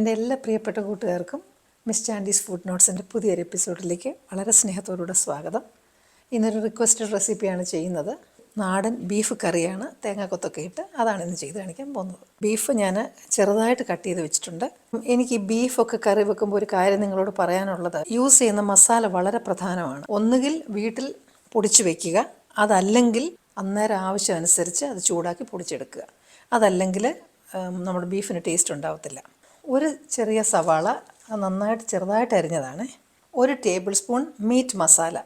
എന്റെ എല്ലാ പ്രിയപ്പെട്ട കൂട്ടുകാർക്കും മിസ് ചാൻഡീസ് ഫുഡ് നോട്ട്സിന്റെ പുതിയൊരു എപ്പിസോഡിലേക്ക് വളരെ സ്നേഹത്തോടുകൂടെ സ്വാഗതം. ഇന്നൊരു റിക്വസ്റ്റഡ് റെസിപ്പിയാണ് ചെയ്യുന്നത്. നാടൻ ബീഫ് കറിയാണ്. തേങ്ങാക്കൊത്തൊക്കെ ഇട്ട് അതാണ് ഇന്ന് ചെയ്ത് കാണിക്കാൻ പോകുന്നത്. ബീഫ് ഞാൻ ചെറുതായിട്ട് കട്ട് ചെയ്ത് വെച്ചിട്ടുണ്ട്. എനിക്ക് ബീഫൊക്കെ കറി വെക്കുമ്പോൾ ഒരു കാര്യം നിങ്ങളോട് പറയാനുള്ളത്. യൂസ് ചെയ്യുന്ന മസാല വളരെ പ്രധാനമാണ്. ഒന്നുകിൽ വീട്ടിൽ പൊടിച്ചു വെക്കുക. അതല്ലെങ്കിൽ അന്നേരം ആവശ്യം അനുസരിച്ച് അത് ചൂടാക്കി പൊടിച്ചെടുക്കുക. അതല്ലെങ്കിൽ നമ്മുടെ ബീഫിന് ടേസ്റ്റ് ഉണ്ടാവത്തില്ല. ഒരു ചെറിയ സവാള നന്നായിട്ട് ചെറുതായിട്ട് അരിഞ്ഞതാണ്. ഒരു ടേബിൾ സ്പൂൺ മീറ്റ് മസാല.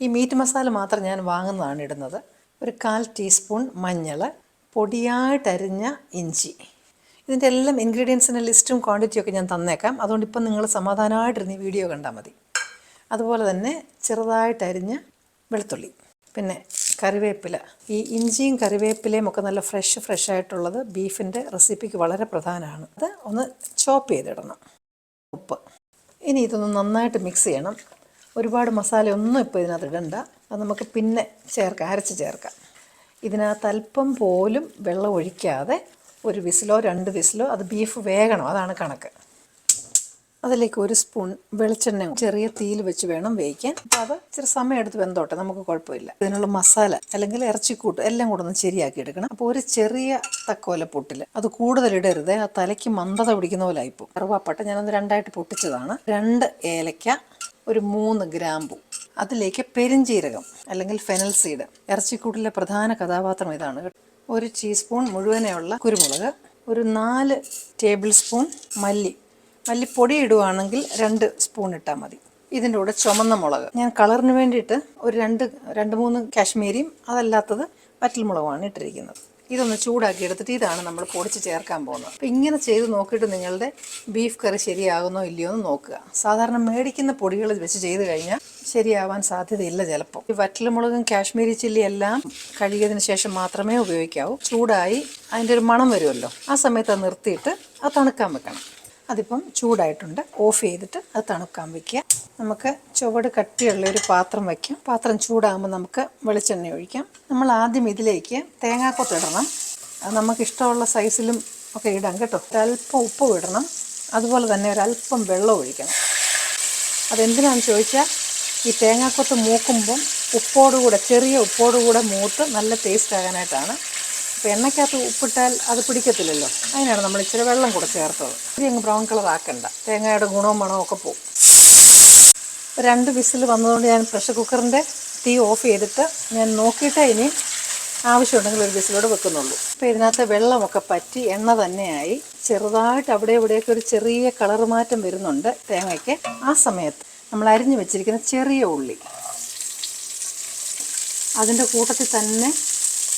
ഈ മീറ്റ് മസാല മാത്രം ഞാൻ വാങ്ങുന്നതാണ് ഇടുന്നത്. ഒരു കാൽ ടീസ്പൂൺ മഞ്ഞൾ പൊടിയായിട്ടരിഞ്ഞ ഇഞ്ചി. ഇതിന്റെ എല്ലാം ഇൻഗ്രീഡിയൻസിന്റെ ലിസ്റ്റും ക്വാണ്ടിറ്റിയും ഒക്കെ ഞാൻ തന്നേക്കാം. അതുകൊണ്ട് ഇപ്പം നിങ്ങൾ സമാധാനമായിട്ടിരുന്ന് ഈ വീഡിയോ കണ്ടാൽ മതി. അതുപോലെ തന്നെ ചെറുതായിട്ടരിഞ്ഞ വെളുത്തുള്ളി. പിന്നെ കറിവേപ്പില. ഈ ഇഞ്ചിയും കറിവേപ്പിലയും ഒക്കെ നല്ല ഫ്രഷ് ഫ്രഷ് ആയിട്ടുള്ളത് ബീഫിന്റെ റെസിപ്പിക്ക് വളരെ പ്രധാനമാണ്. അത് ഒന്ന് ചോപ്പ് ചെയ്തിടണം. ഉപ്പ്. ഇനി ഇതൊന്ന് നന്നായിട്ട് മിക്സ് ചെയ്യണം. ഒരുപാട് മസാല ഒന്നും ഇപ്പോൾ ഇതിനകത്ത് ഇടണ്ട. അത് നമുക്ക് പിന്നെ ചേർക്കാം അരച്ച് ചേർക്കാം. ഇതിനകത്ത് അല്പം പോലും വെള്ളം ഒഴിക്കാതെ ഒരു വിസിലോ രണ്ട് വിസിലോ അത് ബീഫ് വേകണം. അതാണ് കണക്ക്. അതിലേക്ക് ഒരു സ്പൂൺ വെളിച്ചെണ്ണ ചെറിയ തീയിൽ വെച്ച് വേണം വേവിക്കാൻ. അപ്പോൾ അത് ഇച്ചിരി സമയം എടുത്ത് വെന്തോട്ടെ നമുക്ക് കുഴപ്പമില്ല. ഇതിനുള്ള മസാല അല്ലെങ്കിൽ ഇറച്ചിക്കൂട്ട് എല്ലാം കൂടെ ഒന്ന് ശരിയാക്കി എടുക്കണം. അപ്പോൾ ഒരു ചെറിയ തക്കോല പൊട്ടിൽ അത് കൂടുതൽ ഇടരുത്. ആ തലയ്ക്ക് മന്ദത പിടിക്കുന്ന പോലെ ആയിപ്പോൾ കറുവാപ്പട്ട ഞാനൊന്ന് രണ്ടായിട്ട് പൊട്ടിച്ചതാണ്. രണ്ട് ഏലക്ക ഒരു മൂന്ന് ഗ്രാമ്പു അതിലേക്ക് പെരിഞ്ചീരകം അല്ലെങ്കിൽ ഫെനൽ സീഡ്. ഇറച്ചിക്കൂട്ടിലെ പ്രധാന കഥാപാത്രം ഇതാണ്. ഒരു ടീസ്പൂൺ മുഴുവനെയുള്ള കുരുമുളക് ഒരു നാല് ടേബിൾ സ്പൂൺ മല്ലി മല്ലിപ്പൊടി ഇടുവാണെങ്കിൽ രണ്ട് സ്പൂൺ ഇട്ടാൽ മതി. ഇതിന്റെ കൂടെ ചുമന്ന മുളക്. ഞാൻ കളറിന് വേണ്ടിയിട്ട് ഒരു രണ്ട് രണ്ട് മൂന്ന് കാശ്മീരിയും അതല്ലാത്തത് വറ്റൽമുളകുമാണ് ഇട്ടിരിക്കുന്നത്. ഇതൊന്ന് ചൂടാക്കി എടുത്തിട്ട് ഇതാണ് നമ്മൾ പൊടിച്ച് ചേർക്കാൻ പോകുന്നത്. അപ്പോൾ ഇങ്ങനെ ചെയ്ത് നോക്കിയിട്ട് നിങ്ങളുടെ ബീഫ് കറി ശരിയാകുന്നോ ഇല്ലയോ എന്ന് നോക്കുക. സാധാരണ മേടിക്കുന്ന പൊടികൾ വെച്ച് ചെയ്ത് കഴിഞ്ഞാൽ ശരിയാവാൻ സാധ്യതയില്ല ചിലപ്പോൾ. ഈ വറ്റൽമുളകും കാശ്മീരി ചില്ലി എല്ലാം കഴുകിയതിന് ശേഷം മാത്രമേ ഉപയോഗിക്കാവൂ. ചൂടായി അതിന്റെ ഒരു മണം വരുമല്ലോ. ആ സമയത്ത് നിർത്തിയിട്ട് അത് തണുക്കാൻ വെക്കണം. അതിപ്പം ചൂടായിട്ടുണ്ട്. ഓഫ് ചെയ്തിട്ട് അത് തണുക്കാൻ വെക്കുക. നമുക്ക് ചുവട് കട്ടിയുള്ള ഒരു പാത്രം വയ്ക്കാം പാത്രം ചൂടാകുമ്പോൾ നമുക്ക് വെളിച്ചെണ്ണ ഒഴിക്കാം. നമ്മൾ ആദ്യം ഇതിലേക്ക് തേങ്ങാക്കൊത്ത് ഇടണം. അത് നമുക്ക് ഇഷ്ടമുള്ള സൈസിലും ഒക്കെ ഇടാം കേട്ടോ. ഒരല്പം ഉപ്പ് ഇടണം. അതുപോലെ തന്നെ ഒരല്പം വെള്ളം ഒഴിക്കണം. അതെന്തിനാണെന്ന് ചോദിച്ചാൽ ഈ തേങ്ങാക്കൊത്ത് മൂക്കുമ്പം ഉപ്പോടുകൂടെ ചെറിയ ഉപ്പോടുകൂടെ മൂത്ത് നല്ല ടേസ്റ്റ് ആകാനായിട്ടാണ് അപ്പോൾ എണ്ണയ്ക്കകത്ത് ഉപ്പിട്ടാൽ അത് പിടിക്കത്തില്ലല്ലോ. അതിനാണ് നമ്മൾ ഇച്ചിരി വെള്ളം കൂടെ ചേർത്തത്. ഇനി അങ്ങ് ബ്രൗൺ കളർ ആക്കണ്ട. തേങ്ങയുടെ ഗുണവും മണവും ഒക്കെ പോകും രണ്ട് വിസിൽ വന്നതുകൊണ്ട് ഞാൻ പ്രഷർ കുക്കറിന്റെ തീ ഓഫ് ചെയ്തിട്ട് ഞാൻ നോക്കിയിട്ടേ ഇനി ആവശ്യമുണ്ടെങ്കിൽ ഒരു വിസിലോട് വെക്കുന്നുള്ളൂ. അപ്പോൾ ഇതിനകത്ത് വെള്ളമൊക്കെ പറ്റി എണ്ണ തന്നെയായി. ചെറുതായിട്ട് അവിടെ ഇവിടെയൊക്കെ ഒരു ചെറിയ കളർ മാറ്റം വരുന്നുണ്ട് തേങ്ങയ്ക്ക്. ആ സമയത്ത് നമ്മൾ അരിഞ്ഞു വെച്ചിരിക്കുന്ന ചെറിയ ഉള്ളി. അതിന്റെ കൂട്ടത്തിൽ തന്നെ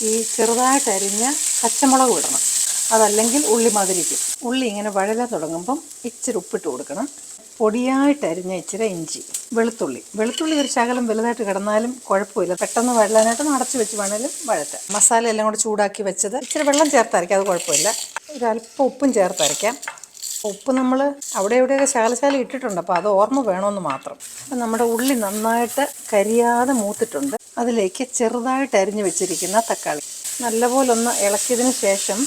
ഈ ചെറുതായിട്ട് അരിഞ്ഞ പച്ചമുളക് ഇടണം. അതല്ലെങ്കിൽ ഉള്ളി മധുരിക്കും. ഉള്ളി ഇങ്ങനെ വഴല തുടങ്ങുമ്പം ഇച്ചിരി ഉപ്പിട്ട് കൊടുക്കണം. പൊടിയായിട്ട് അരിഞ്ഞ ഇച്ചിരി ഇഞ്ചി വെളുത്തുള്ളി. വെളുത്തുള്ളി ഒരു ശകലം വലുതായിട്ട് കിടന്നാലും കുഴപ്പമില്ല. പെട്ടെന്ന് വഴലാനായിട്ട് അടച്ചു വെച്ച് വേണേലും വഴറ്റാം. മസാല എല്ലാം കൂടെ ചൂടാക്കി വെച്ചത് ഇച്ചിരി വെള്ളം ചേർത്തരയ്ക്കാം അത് കുഴപ്പമില്ല. ഒരു അല്പം ഉപ്പും ചേർത്തരയ്ക്കാം ഉപ്പ് നമ്മൾ അവിടെ എവിടെയൊക്കെ ശകലശാല ഇട്ടിട്ടുണ്ട് അപ്പോൾ അത് ഓർമ്മ വേണമെന്ന് മാത്രം. നമ്മുടെ ഉള്ളി നന്നായിട്ട് കരിയാതെ മൂത്തിട്ടുണ്ട്. അതിലേക്ക് ചെറുതായിട്ട് അരിഞ്ഞു വെച്ചിരിക്കുന്ന തക്കാളി. നല്ലപോലെ ഒന്ന് ഇളക്കിയതിന് ശേഷം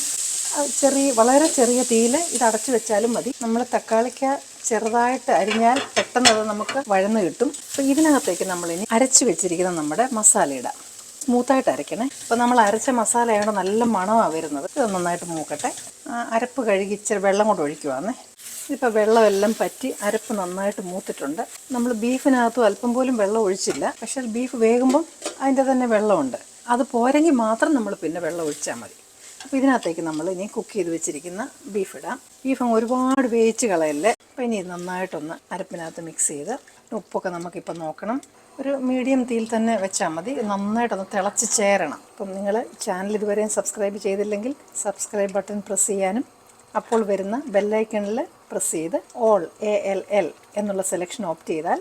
ചെറിയ വളരെ ചെറിയ തീയിൽ ഇത് അടച്ചു വെച്ചാലും മതി. നമ്മൾ തക്കാളിക്ക് ചെറുതായിട്ട് അരിഞ്ഞാൽ പെട്ടെന്ന് അത് നമുക്ക് വഴന്നു കിട്ടും. അപ്പോൾ ഇതിനകത്തേക്ക് നമ്മളിനി അരച്ചു വെച്ചിരിക്കുന്ന നമ്മുടെ മസാല ഇടാം. സ്മൂത്തായിട്ട് അരയ്ക്കണേ. അപ്പോൾ നമ്മൾ അരച്ച മസാലയാണ് നല്ല മണമാണ് വരുന്നത്. ഇത് നന്നായിട്ട് മൂക്കട്ടെ. അരപ്പ് കഴുകി ഇച്ചിരി വെള്ളം കൊണ്ട് ഒഴിക്കുവാന്നേ. ഇപ്പോൾ വെള്ളമെല്ലാം പറ്റി അരപ്പ് നന്നായിട്ട് മൂത്തിട്ടുണ്ട്. നമ്മൾ ബീഫിനകത്തും അല്പം പോലും വെള്ളം ഒഴിച്ചില്ല. പക്ഷേ ബീഫ് വേകുമ്പം അതിന്റെ തന്നെ വെള്ളമുണ്ട്. അത് പോരെങ്കിൽ മാത്രം നമ്മൾ പിന്നെ വെള്ളം ഒഴിച്ചാൽ മതി. അപ്പോൾ ഇതിനകത്തേക്ക് നമ്മൾ ഇനി കുക്ക് ചെയ്ത് വെച്ചിരിക്കുന്ന ബീഫ് ഇടാം. ബീഫ് ഒരുപാട് വേവിച്ച് കളയല്ലേ? അപ്പോൾ ഇനി നന്നായിട്ടൊന്ന് അരപ്പിനകത്ത് മിക്സ് ചെയ്ത് ഉപ്പൊക്കെ നമുക്കിപ്പോൾ നോക്കണം. ഒരു മീഡിയം തീയിൽ തന്നെ വെച്ചാൽ മതി. നന്നായിട്ടൊന്ന് തിളച്ച് ചേരണം. അപ്പം നിങ്ങൾ ചാനൽ ഇതുവരെയും സബ്സ്ക്രൈബ് ചെയ്തില്ലെങ്കിൽ സബ്സ്ക്രൈബ് ബട്ടൺ പ്രസ് ചെയ്യാനും അപ്പോൾ വരുന്ന ബെല്ലൈക്കണിൽ പ്രസ് ചെയ്ത് ഓൾ എ എൽ എൽ എന്നുള്ള സെലക്ഷൻ ഓപ്റ്റ് ചെയ്താൽ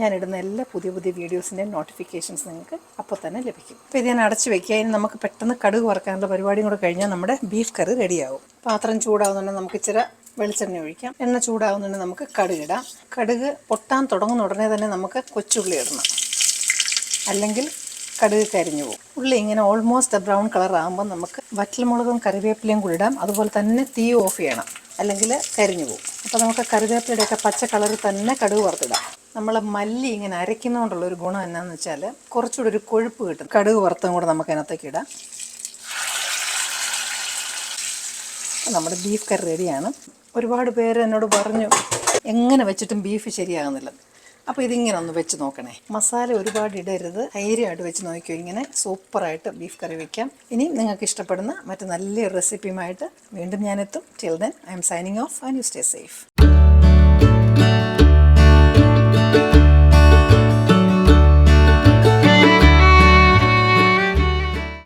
ഞാനിടുന്ന എല്ലാ പുതിയ പുതിയ വീഡിയോസിന്റെയും നോട്ടിഫിക്കേഷൻസ് നിങ്ങൾക്ക് അപ്പോൾ തന്നെ ലഭിക്കും. അപ്പോൾ ഇത് ഞാൻ അടച്ചു വെക്കുക. ഇനി നമുക്ക് പെട്ടെന്ന് കടുക് വറക്കാനുള്ള പരിപാടിയും കൂടെ കഴിഞ്ഞാൽ നമ്മുടെ ബീഫ് കറി റെഡിയാവും പാത്രം ചൂടാവുന്നുണ്ടെങ്കിൽ നമുക്ക് ഇച്ചിരി വെളിച്ചെണ്ണ ഒഴിക്കാം. എണ്ണ ചൂടാവുന്നുണ്ടെങ്കിൽ നമുക്ക് കടുക് ഇടാം. കടുക് പൊട്ടാൻ തുടങ്ങുന്ന ഉടനെ തന്നെ നമുക്ക് കൊച്ചുള്ളി ഇടണം. അല്ലെങ്കിൽ കടുക് കരിഞ്ഞു പോകും. ഉള്ളി ഇങ്ങനെ ഓൾമോസ്റ്റ് ബ്രൗൺ കളർ ആകുമ്പോൾ നമുക്ക് വറ്റൽമുളകും കറിവേപ്പിലയും കൂടി ഇടാം. അതുപോലെ തന്നെ തീ ഓഫ് ചെയ്യണം. അല്ലെങ്കിൽ കരിഞ്ഞു പോകും. അപ്പോൾ നമുക്ക് കറിവേപ്പിലയുടെയൊക്കെ പച്ച കളറിൽ തന്നെ കടുക് വറുത്തിടാം. നമ്മൾ മല്ലി ഇങ്ങനെ അരയ്ക്കുന്നതുകൊണ്ടുള്ള ഒരു ഗുണം എന്നാന്ന് വെച്ചാൽ കുറച്ചുകൂടി ഒരു കൊഴുപ്പ് കിട്ടും. കടുക് വറുത്തും കൂടെ നമുക്ക് അതിനകത്തേക്ക് ഇടാം. നമ്മുടെ ബീഫ് കറി റെഡിയാണ് ഒരുപാട് പേര് എന്നോട് പറഞ്ഞു എങ്ങനെ വെച്ചിട്ടും ബീഫ് ശരിയാകുന്നില്ല. അപ്പോൾ ഇതിങ്ങനെ ഒന്ന് വെച്ച് നോക്കണേ. മസാല ഒരുപാട് ഇടരുത്. ധൈര്യമായിട്ട് വെച്ച് നോക്കിയോ ഇങ്ങനെ സൂപ്പറായിട്ട് ബീഫ് കറി വെക്കാം. ഇനിയും നിങ്ങൾക്ക് ഇഷ്ടപ്പെടുന്ന മറ്റു നല്ലൊരു റെസിപ്പിയുമായിട്ട് വീണ്ടും ഞാനെത്തും. Till then I'm signing off and you stay safe